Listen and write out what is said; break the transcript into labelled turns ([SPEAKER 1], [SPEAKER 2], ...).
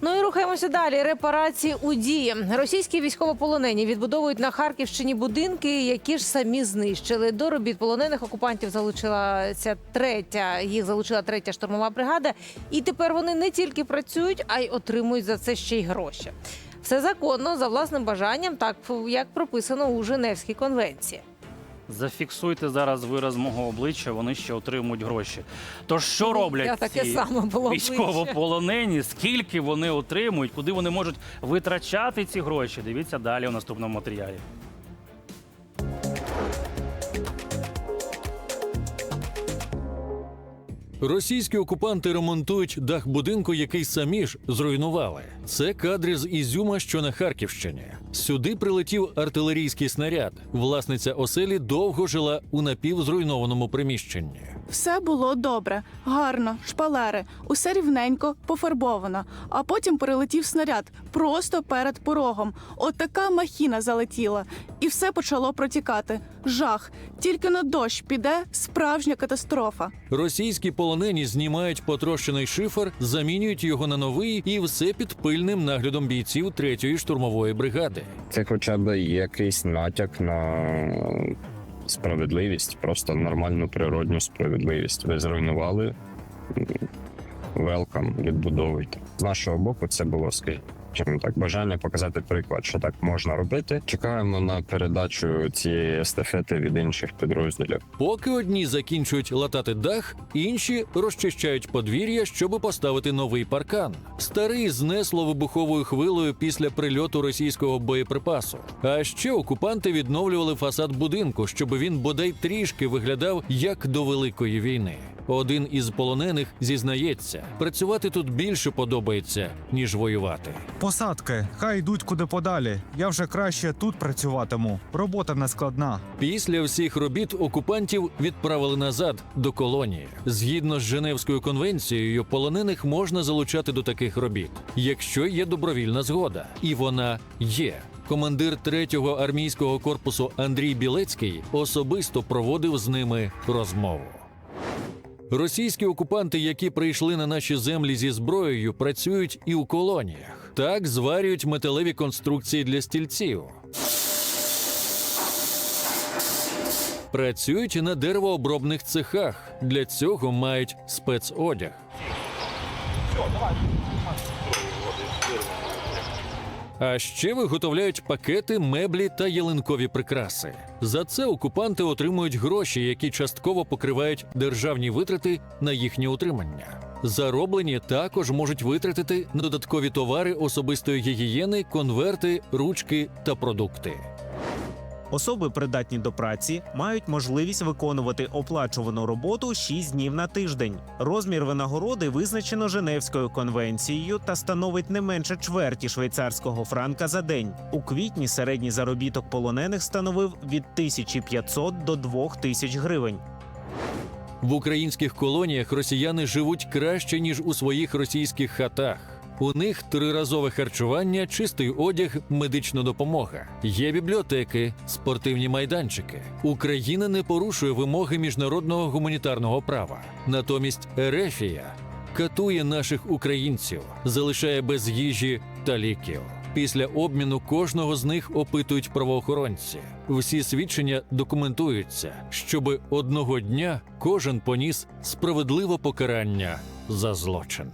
[SPEAKER 1] Ну і рухаємося далі. Репарації у дії. Російські військовополонені відбудовують на Харківщині будинки, які ж самі знищили. До робіт полонених окупантів залучилася третя. Їх залучила третя штурмова бригада. І тепер вони не тільки працюють, а й отримують за це ще й гроші. Все законно за власним бажанням, так як прописано у Женевській конвенції.
[SPEAKER 2] Зафіксуйте зараз вираз мого обличчя, вони ще отримують гроші. То що роблять
[SPEAKER 1] Я таке
[SPEAKER 2] ці
[SPEAKER 1] саме було
[SPEAKER 2] військовополонені? Скільки вони отримують, куди вони можуть витрачати ці гроші? Дивіться далі у наступному матеріалі.
[SPEAKER 3] Російські окупанти ремонтують дах будинку, який самі ж зруйнували. Це кадри з Ізюма, що на Харківщині. Сюди прилетів артилерійський снаряд. Власниця оселі довго жила у напівзруйнованому приміщенні.
[SPEAKER 4] Все було добре, гарно, шпалери, усе рівненько, пофарбовано. А потім прилетів снаряд просто перед порогом. От така махіна залетіла, і все почало протікати. Жах. Тільки на дощ піде справжня катастрофа.
[SPEAKER 3] Російські полонені знімають потрощений шифер, замінюють його на новий, і все під пильним наглядом бійців третьої штурмової бригади.
[SPEAKER 5] Це хоча б якийсь натяк на справедливість, просто нормальну природню справедливість. Ви зруйнували. Велкам, відбудовуйте. З нашого боку, це було скажімо так, бажання показати приклад, що так можна робити. Чекаємо на передачу цієї естафети від інших підрозділів.
[SPEAKER 3] Поки одні закінчують латати дах, інші розчищають подвір'я, щоб поставити новий паркан. Старий знесло вибуховою хвилою після прильоту російського боєприпасу. А ще окупанти відновлювали фасад будинку, щоб він бодай трішки виглядав як до великої війни. Один із полонених зізнається, працювати тут більше подобається ніж воювати.
[SPEAKER 6] Посадки, хай йдуть куди подалі. Я вже краще тут працюватиму. Робота не складна.
[SPEAKER 3] Після всіх робіт окупантів відправили назад до колонії. Згідно з Женевською конвенцією, полонених можна залучати до таких робіт, якщо є добровільна згода, і вона є. Командир 3-го армійського корпусу Андрій Білецький особисто проводив з ними розмову. Російські окупанти, які прийшли на наші землі зі зброєю, працюють і у колоніях. Так зварюють металеві конструкції для стільців. Працюють на деревообробних цехах. Для цього мають спецодяг. А ще виготовляють пакети, меблі та ялинкові прикраси. За це окупанти отримують гроші, які частково покривають державні витрати на їхнє утримання. Зароблені також можуть витратити на додаткові товари особистої гігієни, конверти, ручки та продукти.
[SPEAKER 7] Особи, придатні до праці, мають можливість виконувати оплачувану роботу 6 днів на тиждень. Розмір винагороди визначено Женевською конвенцією та становить не менше чверті швейцарського франка за день. У квітні середній заробіток полонених становив від 1500 до 2000 гривень.
[SPEAKER 3] В українських колоніях росіяни живуть краще ніж у своїх російських хатах. У них триразове харчування, чистий одяг, медична допомога. Є бібліотеки, спортивні майданчики. Україна не порушує вимоги міжнародного гуманітарного права. Натомість Ерефія катує наших українців, залишає без їжі та ліків. Після обміну кожного з них опитують правоохоронці. Всі свідчення документуються, щоби одного дня кожен поніс справедливе покарання за злочин.